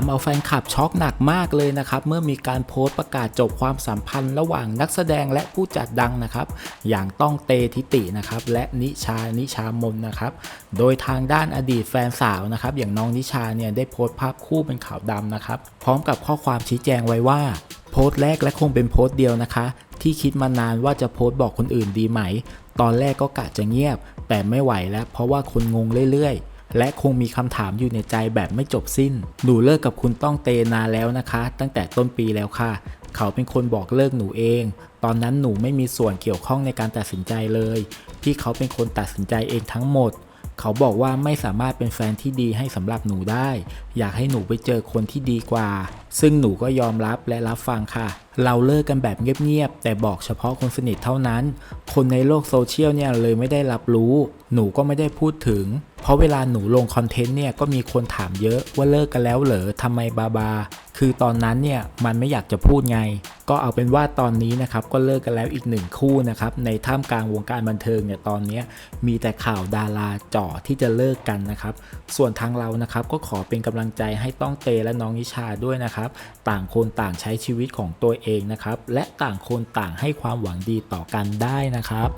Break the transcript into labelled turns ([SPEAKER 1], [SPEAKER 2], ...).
[SPEAKER 1] ำเอาแฟนคลับช็อกหนักมากเลยนะครับ เมื่อมีการโพสต์ประกาศจบความสัมพันธ์ระหว่างนักแสดงและผู้จัดดังนะครับ อย่างต้องเตทิตินะครับ และนิชานิชามนนะครับ โดยทางด้านอดีตแฟนสาวนะครับ อย่างน้องนิชาเนี่ยได้โพสต์ภาพคู่เป็นขาวดำนะครับ พร้อมกับข้อความชี้แจงไว้ว่าโพสต์แรกและคงเป็นโพสต์เดียวนะคะ ที่คิดมานานว่าจะโพสต์บอกคนอื่นดีไหม ตอนแรกก็กะจะเงียบ แต่ไม่ไหวแล้ว เพราะว่าคนงงเรื่อยๆ และคงมีคำถามอยู่ในใจแบบไม่จบสิ้น หนูเลิกกับคุณต้องเตนานแล้วนะคะ ตั้งแต่ต้นปีแล้วค่ะ เขาเป็นคนบอกเลิกหนูเอง ตอนนั้นหนูไม่มีส่วนเกี่ยวข้องในการตัดสินใจเลย พี่เขาเป็นคนตัดสินใจเองทั้งหมด เขาบอกว่าไม่สามารถเป็นแฟนที่ดีให้สำหรับหนูได้ อยากให้หนูไปเจอคนที่ดีกว่า ซึ่งหนูก็ยอมรับและรับฟังค่ะ เราเลิกกันแบบเงียบๆแต่บอกเฉพาะคนสนิทเท่านั้น คนในโลกโซเชียลเนี่ยเลยไม่ได้รับรู้ หนูก็ไม่ได้พูดถึง เพราะเวลาหนูลงคอนเทนต์เนี่ยก็มีคนถามเยอะว่าเลิกกันแล้วเหรอทำไมบาบา คือตอนนั้นเนี่ยมันไม่อยากจะพูดไง ก็เอาเป็นว่าตอนนี้นะครับก็เลิกกันแล้วอีกหนึ่งคู่นะครับในท่ามกลางวงการบันเทิงเนี่ยตอนนี้มีแต่ข่าวดาราจ่อที่จะเลิกกันนะครับส่วนทางเรานะครับก็ขอเป็นกำลังใจให้ต้องเตและน้องนิชาด้วยนะครับต่างคนต่างใช้ชีวิตของตัวเองนะครับและต่างคนต่างให้ความหวังดีต่อกันได้นะครับ